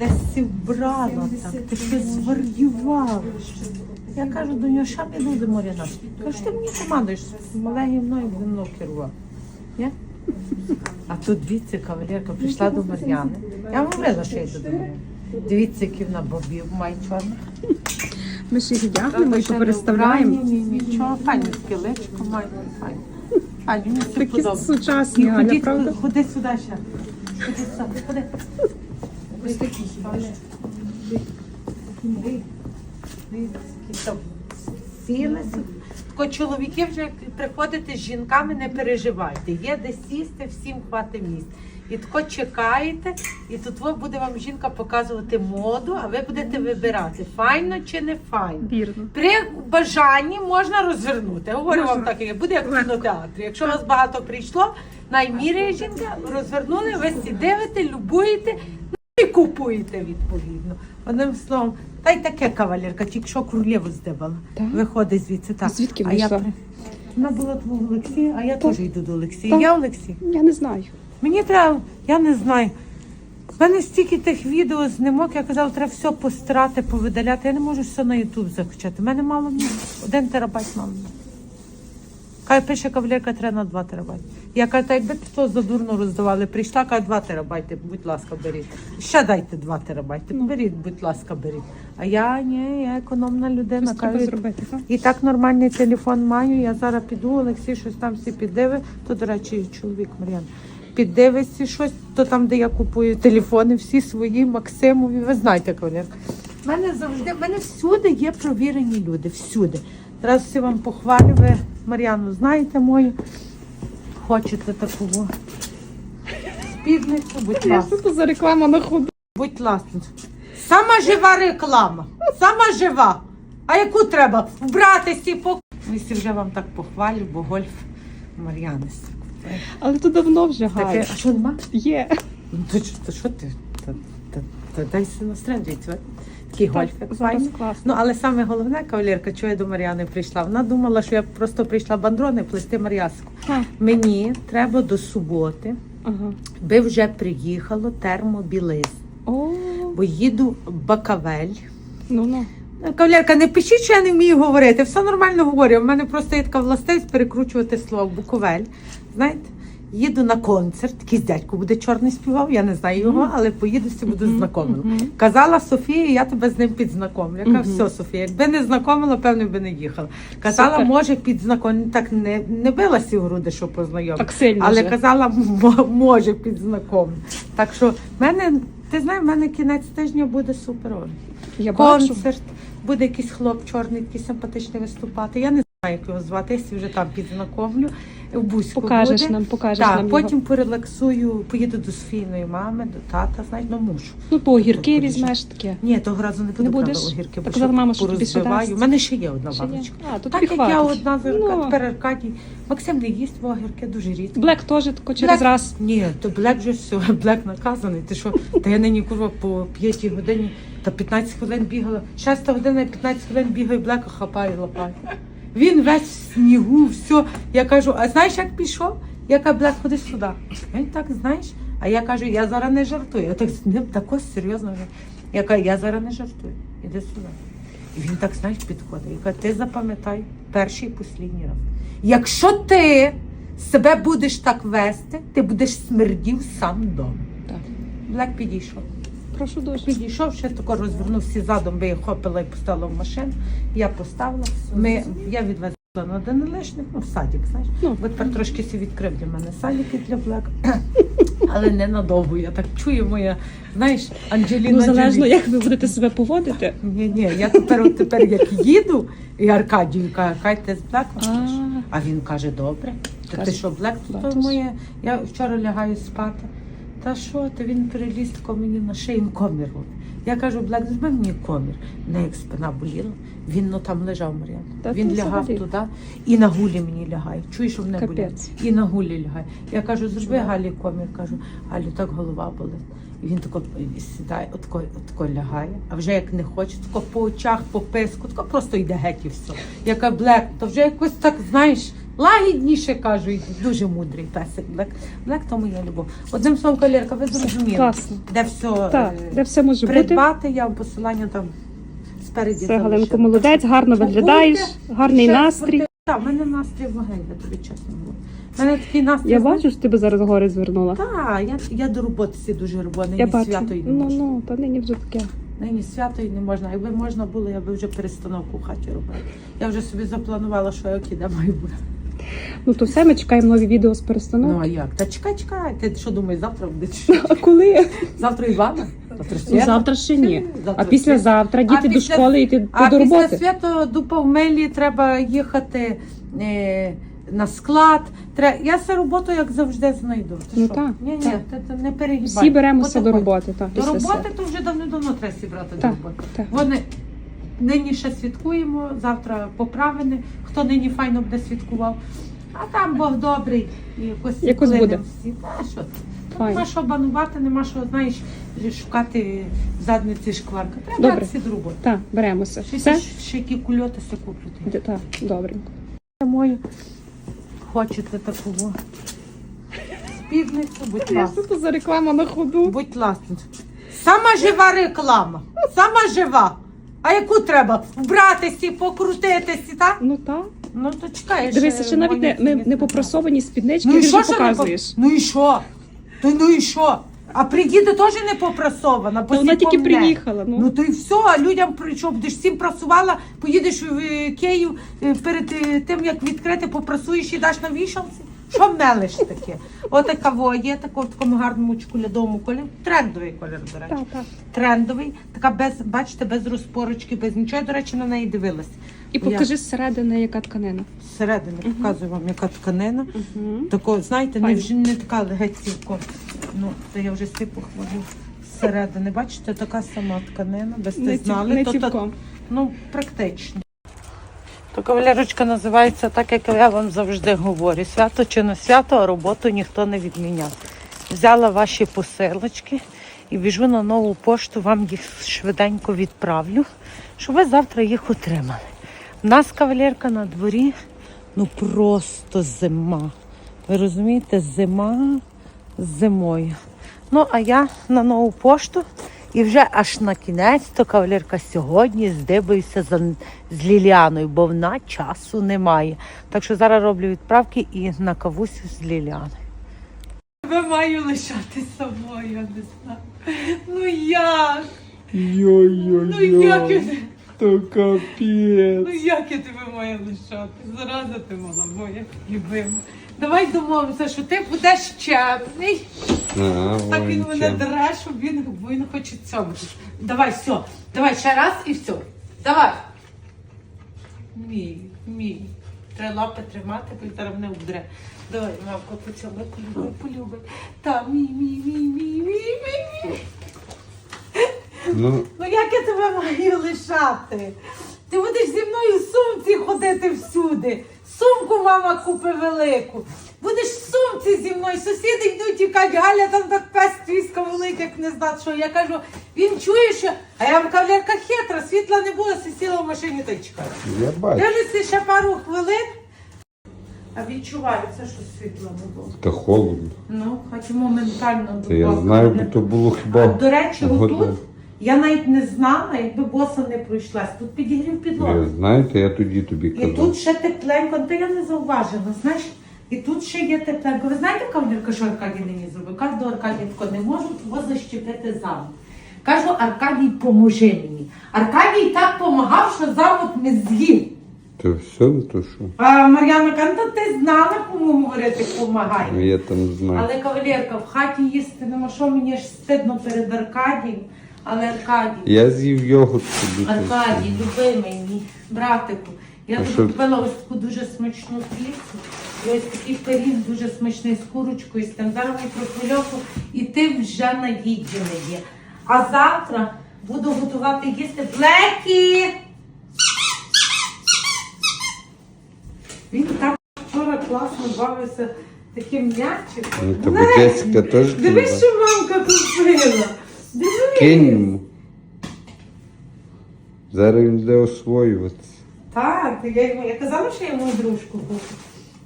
десь сі вбрала так, ти щось зварював. Я кажу до нього, що ми люди Мар'яна? Кажу, ти мені командуєш, мале гімно і мною керував. А тут дивіться, кавалерка прийшла до Мар'яни. Я вам говорила, що я йду до Мар'яни. Дивіться, які вона бобів має чорних. Ми ж їх вдягнемо і попереставляємо. Ні, ні, нічого, файне скелечко має, файне. Файне, мені все Такі подобається. сучасні, Галя, ходіть, правда? ходи сюди ще. Ходи сюди, ходи. Ось такі хіба. Тако чоловіки вже як приходите з жінками, не переживайте. Є де сісти, всім хватить місць. І тако чекаєте, і тут во буде вам жінка показувати моду, а ви будете вибирати, файно чи не файно. Вірно. При бажанні можна розвернути. Говорю вам так, як буде як в кінотеатрі. Якщо вас багато прийшло, найміряє жінка, розвернули, ви всі дивите, любуєте і купуєте відповідно. Одним словом, та й таке кавалерка, тільки що королеву здибала. Так? Виходить звідси так. Звідки а я вийшла? при- Вона була твого Олексія, а я Так. теж йду до Олексія. Так. Я Олексій. Я не знаю. Мені треба, я не знаю. В мене стільки тих відео знімок, я казала, треба все постирати, повидаляти. Я не можу все на Ютуб закачати. У мене мало місця. Один терабайт мало. місця. Каже, пише кавалерка, треба на 2 терабайти. Я кажу, та якби то задурно роздавали, прийшла, каже, 2 терабайти, будь ласка, беріть. Ще дайте 2 терабайти, беріть, будь ласка, беріть. А я ні, я економна людина. Щось треба зробити. так? і так нормальний телефон маю. Я зараз піду, Олексій щось там всі піддиви. То, до речі, чоловік Мар'ян. Піддивиться щось, то там, де я купую телефони, всі свої, Максимові. Ви знаєте, кавалерка. У мене завжди, в мене всюди є провірені люди. Всюди. Зараз всі вам похвалю. Ви Мар'яну знаєте мою. Хочете таку спідницю, будь ласка. що це за реклама на ходу? Будь ласка. Сама жива реклама. Сама жива. А яку треба? Вбратися по. Ось вже вам так похвалю, бо гольф Мар'янис. Але то давно вже Галя. а що нема? Є. Ну, то, що- ти? Та, та, та, дай си настрендується. Такий гольф, як Зараз класно. Ну, але саме головне, кавалерка, чого я до Мар'яни прийшла. Вона думала, що я просто прийшла бандрони плести Мар'яску. Мені треба до суботи, Ага. би вже приїхало термобілиз. О, Бо їду в Бакавель. ну ну. Кавалерка, не пишіть, що я не вмію говорити. Все нормально говорю. У мене просто є така властивість перекручувати слово Буковель. Знаєте, їду на концерт, якийсь дядько буде чорний співав, я не знаю його, але поїду всі буду знайомила. Казала Софія, я тебе з ним підзнакомлю. Я кажу, все, Софія, якби не знайомила, певно би не їхала. Казала, Супер. може підзнакомлю. Так не, не билася в груди, щоб познайомити. Так сильно Але вже. казала, м- може підзнакомлю. Так що в мене, ти знаєш, в мене кінець тижня буде супер. Я бачу. концерт, буде якийсь хлоп чорний, такий симпатичний виступати. Я не знаю, як його звати, я вже там підзнакомлю. В Бузьку Покажеш буде. нам, покажеш Так, нам потім порелаксую, поїду до Софійної мами, до тата, знаєш, ну мушу. Ну, по огірки Покажеш. візьмеш таке. Ні, того разу не буду Не будеш? правда, огірки, бо Так казала мама, що тобі ще порозбиваю. дасть. У мене ще є одна Ще є? баночка. А, то Так тобі як я хватить. одна з Ну. тепер Аркадій. Максим не їсть в огірки дуже рідко. Блек теж тако через Блек- раз. Ні, то Блек вже все, Блек наказаний. Ти що? Та я нині курва по п'ятій годині та 15 хвилин бігала. Шеста година і 15 хвилин бігаю, Блека хапаю, лапаю. Він весь в снігу, все. Я кажу, а знаєш, як пішов? Я кажу, Блек, ходи сюди. Він так, знаєш. А я кажу, я зараз не жартую. Я так з ним тако серйозно. Я кажу, я зараз не жартую. Іди сюди. І він так, знаєш, підходить. Я кажу, ти запам'ятай перший і останній раз. Якщо ти себе будеш так вести, ти будеш смердів сам вдома. Так. Блек підійшов. Прошу дуже. Підійшов, ще тако розвернувся задом, би я хопила і поставила в машину. Я поставила. Ми, я відвезла на Данилишник, ну, в садик, знаєш. Ну. Бо тепер трошки сі відкрив для мене садики для Блека. Але ненадовго. Я так чую моя, знаєш, Анджеліна. Ну, залежно, Джолі. як ви будете себе поводити. Ні, ні, я тепер, от тепер як їду, і Аркадію каже, хай ти з Блеком. А. він каже, добре. Та ти що, Блек, то моє. Я вчора лягаю спати. Та що, ти він переліз тако мені на шиї комір. Я кажу, Блек, зроби мені комір. Не як спина боліла. Він ну там лежав Мар'ян. Та Він ти лягав взагалі. туди і на гулі мені лягає. Чуєш, що мене болить? І на гулі лягає. Я кажу, зроби Галі комір. Кажу, Галю, так голова болить. І він тако сідає, отко, отко лягає, а вже як не хоче, тако по очах, по писку, тако просто йде геть і все. Я кажу, Блек, то вже якось так, знаєш, Лагідніше кажу, дуже мудрий песик. Блек, Блек то моя любов. Одним словом, кавалерка, ви зрозуміли, Класно. де все Так, е, де все може бути. придбати, я вам посилання там спереді Все. Галинко, молодець, гарно виглядаєш, гарний Ще настрій. спорти- Так, в мене настрій вогонь, я тобі чесно говорю. У мене такий настрій. Я бачу, що ти би зараз гори звернула. Так, я, я до роботи всі дуже роблю, Я нині бачу. свято і не Ну, можна. ну, та нині вже таке. Нині свято і не можна. Якби можна було, я би вже перестановку в хаті робила. Я вже собі запланувала, що я окіда маю бути. Ну то все, ми чекаємо нові відео з Ну а як? Та чекай, чекай. Ти що думаєш, завтра буде? А коли? Завтра Івана? Завтра Ну, свято? завтра ще ні. А післязавтра діти до після- школи йти А до після роботи. свято до Павмелі треба їхати е, на склад. Тре... Я цю роботу, як завжди, знайду. Ти Ну, що? так, ні, ні, так. ти, ти не перегибай. Всі беремося до роботи. Так, До після роботи то вже давно-давно треба зібрати до Так, роботи. так. Вони нині ще святкуємо, завтра поправини. Хто нині файно буде святкував. А там Бог добрий і якось Якось буде. всі. Та що? Файно. Нема що банувати, нема що, знаєш, шукати в задниці шкварка. Треба Добре. братися до роботи. Так, беремося. Ще- ще які кульоти все куплю. Так, добренько. Мою хочете таку спідницю, будь ласка. це за реклама на ходу? Будь ласка. Сама жива реклама. Сама жива. А яку треба? Вбратися, покрутитися, так? Ну так. Ну то чекаєш. Дивися, ще навіть не, не, не попрасовані спіднички, Ну ти і що, вже що не по- Ну і що? То ну і що? А придіти теж не попрасована, Та вона тільки приїхала. Ну. Ну то і все, а людям прийшов, будеш всім прасувала, поїдеш в е, Київ е, перед е, тим, як відкрити, попрасуєш і даш на вішалці. Що мелиш таке? Отака во є, тако, в такому гарному чоколядовому кольорі. Трендовий колір, до речі. Так, так. Трендовий, така без, бачите, без розпорочки, без нічого. Я, до речі, на неї дивилась. І покажи зсередини, яка тканина. Зсередини показую вам, яка тканина. Угу. Тако, знаєте, не, Файно. вже не така геть цілком. Ну, це я вже всі похвалю. Зсередини, бачите, така сама тканина, без Не, ці- знали. не то, то, цілком. ну, практично. То кавалерочка називається так, як я вам завжди говорю. Свято чи не свято, а роботу ніхто не відміняв. Взяла ваші посилочки і біжу на нову пошту, вам їх швиденько відправлю, щоб ви завтра їх отримали. У нас кавалерка на дворі, ну просто зима. Ви розумієте, зима з зимою. Ну, а я на нову пошту і вже аж на кінець то кавалерка сьогодні здибаюся за, з Ліліаною, бо вона часу немає. Так що зараз роблю відправки і накавуся з Ліліаною. Ви маю лишати собою, я не знаю. Ну як? Ну як я, то капець. ну як я тебе маю лишати? Зараза ти мала моя любима. Давай домовимося, що ти будеш чепний. А, Так він мене дре, щоб він, він хоче цьому. Давай, все. Давай ще раз і все. Давай. Мій, мій. Треба лапи тримати, бо зараз мене обдре. Давай, мамко, поцілуй, полюбай, полюбай. Та, мій, мій, мій, мій, мій, мій, мій. Ну, Ну як я тебе маю лишати? Ти будеш зі мною в сумці ходити всюди. Сумку мама купи велику. Будеш в сумці зі мною. Сусіди йдуть і кажуть, Галя, там так пес твіска велика, як не знати що. Я кажу, він чує, що. А я вам кавалерка хитра, світла не було, сиділа в машині та й чекала. я бачу. Дивлюся ще пару хвилин, а відчувається, що світла не було. Та холодно. Ну, хоч моментально Та я знаю, бо то було А. До речі, годин. Я навіть не знала, якби боса не пройшлась. Тут підігрів підлогу. знаєте, я тоді тобі І казав. тут ще тепленько, то я не зауважила, знаєш. І тут ще є тепленько. Ви знаєте, кавалерка, що Аркадій нині зробив? Кажу до Аркадівко, не можу того защепити замок. Кажу, Аркадій, поможи мені. Аркадій так помагав, що замок не з'їв. То все, то що? А Мар'яна каже, «Ну, ти знала, кому говорити, помагай. Ну, Я там знаю. Але кавалерка, в хаті їсти нема що, мені ж стидно перед Аркадієм. Але Аркадій, Я з'їв йогурт собі. Аркадій, любимий мій братику. Я А тобі що? купила ось таку дуже смачну плівку. І ось такий пиріг дуже смачний з курочкою, з тим зараз мікрохвильовку, і ти вже наїджений є. А завтра буду готувати їсти блекі. Він так вчора класно бавився таким м'ячиком. Ну, та теж Дивись, що мамка купила. Йому. Зараз він буде освоюватися. Так, я, йому, я казала, що я йому дружку буду.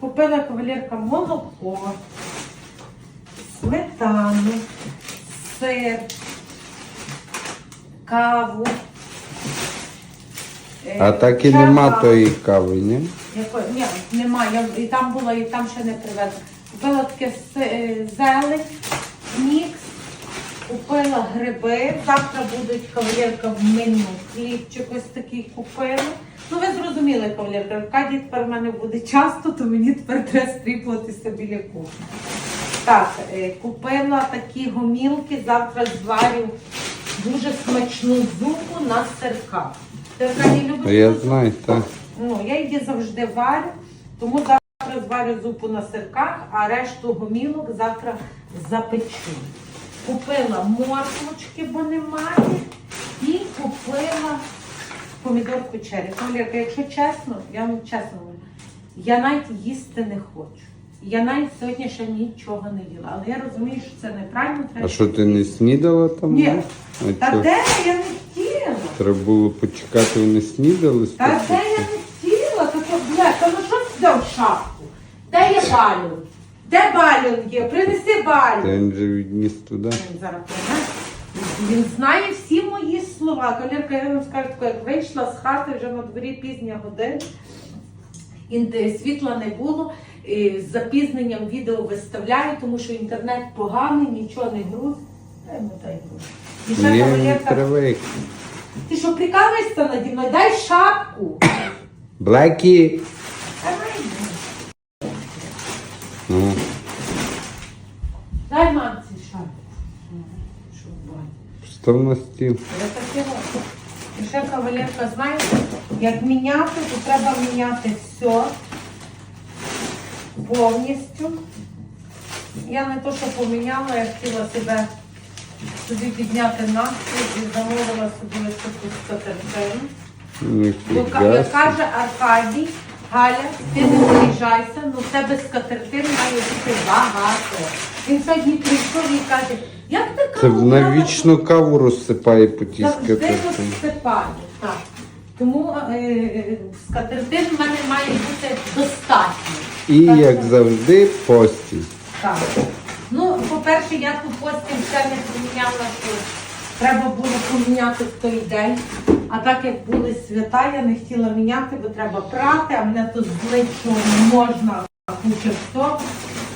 Купила кавалерка молоко, сметану, сир, каву. е, А так і чай, нема каву. тої кави, ні? Якої? Ні, немає. Я, і там було, і там ще не привезли. Купила таке с- е, зелень, мікс, купила гриби. Завтра будуть кавалерка в меню. Хлібчик ось такий купила. Ну ви зрозуміли, кавалерка. Аркадій тепер в мене буде часто, то мені тепер треба стріплатися біля кухні. Так, е, купила такі гомілки, завтра зварю дуже смачну зупу на сирках. Ти Аркадій любиш? Я знаю, так. Ну, я її завжди варю, тому завтра зварю зупу на сирках, а решту гомілок завтра запечу. Купила морквочки, бо немає, і купила помідорку черрі. Колірка, якщо чесно, я вам чесно говорю, я навіть їсти не хочу. Я навіть сьогодні ще нічого не їла, але я розумію, що це неправильно. Треба... А що ти не снідала там? Ні. А Та чо? де я не хотіла? Треба було почекати, вони снідали Та де я не хотіла, то то бля, та ну що ти взяв шапку? Де є балюн? Де балюн є? Принеси Та він же відніс туди. Він зараз прийде. Він знає всі мої слова. Колірка, я вам скажу, таке, як вийшла з хати вже на дворі пізня година. Інте- Світла не було, і з запізненням відео виставляю, тому що інтернет поганий, нічого не грузить. Дай йому дай груз. І ще Ні, кавалерка, ти що прикалуєшся наді мною? Дай шапку. Блекі! Давай. Ну, Дай мамці шапку. Щоб бачити. став на стіл. Я таке роблю. І ще кавалерка, знаєте, як міняти, то треба міняти все повністю. Я не то, що поміняла, я хотіла себе собі підняти настрій і замовила собі. Бо Ніфіга. як каже Аркадій, Галя, ти не виїжджайся, ну в тебе скатертин має бути багато. Він сьогодні прийшов і каже, як ти Це каву на брала вічну каву розсипає по тій Завжди скатертині. розсипаю, так. Тому е, скатертин в мене має бути достатньо. І, Так, як завжди, постіль. Так. Ну, по-перше, я ту постіль ще не поміняла, що треба було поміняти в той день. А так як були свята, я не хотіла міняти, бо треба прати, а мене тут злить, що не можна куча всього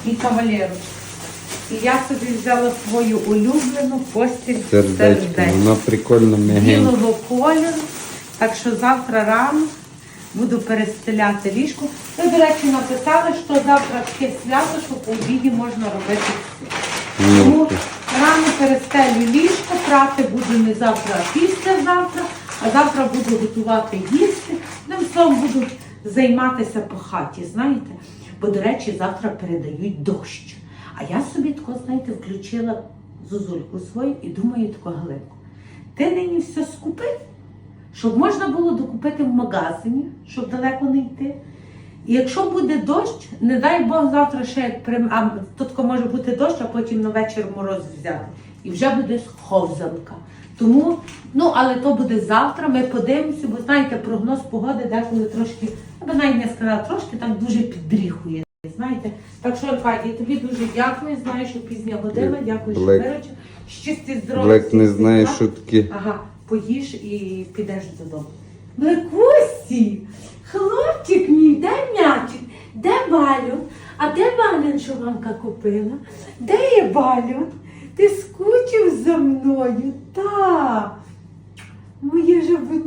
і кавалеру. І я собі взяла свою улюблену постіль Сердечко. Вона прикольно м'ягенька. білого кольору. Так що завтра рано буду перестеляти ліжко. Ви, до речі, написали, що завтра таке свято, що по обіді можна робити все. Тому Ну, рано перестелю ліжко, прати буду не завтра, а післязавтра, а завтра буду готувати їсти. Одним словом буду займатися по хаті, знаєте. Бо, до речі, завтра передають дощ. А я собі тако, знаєте, включила зозульку свою і думаю тако Галинку, ти нині все скупив, щоб можна було докупити в магазині, щоб далеко не йти. І якщо буде дощ, не дай Бог завтра ще прим... а тут може бути дощ, а потім на вечір мороз взяти. І вже буде ховзанка. Тому, ну але то буде завтра. Ми подивимося, бо знаєте, прогноз погоди деколи трошки, я навіть не сказала, трошки так дуже піддріхує. Знаєте, так що Аркадій, тобі дуже дякую. Знаю, що пізня година. Дякую, що Блек. виручив. Щасті здоров'я. Блек не всіх знає, благ. що таке. Ага, поїж і підеш додому. Блекусі, хлопчик мій, де м'ячик? Де балюн? А де балюн, що мамка купила? Де є балюн? Ти скучив за мною? Так. Моє жабуня.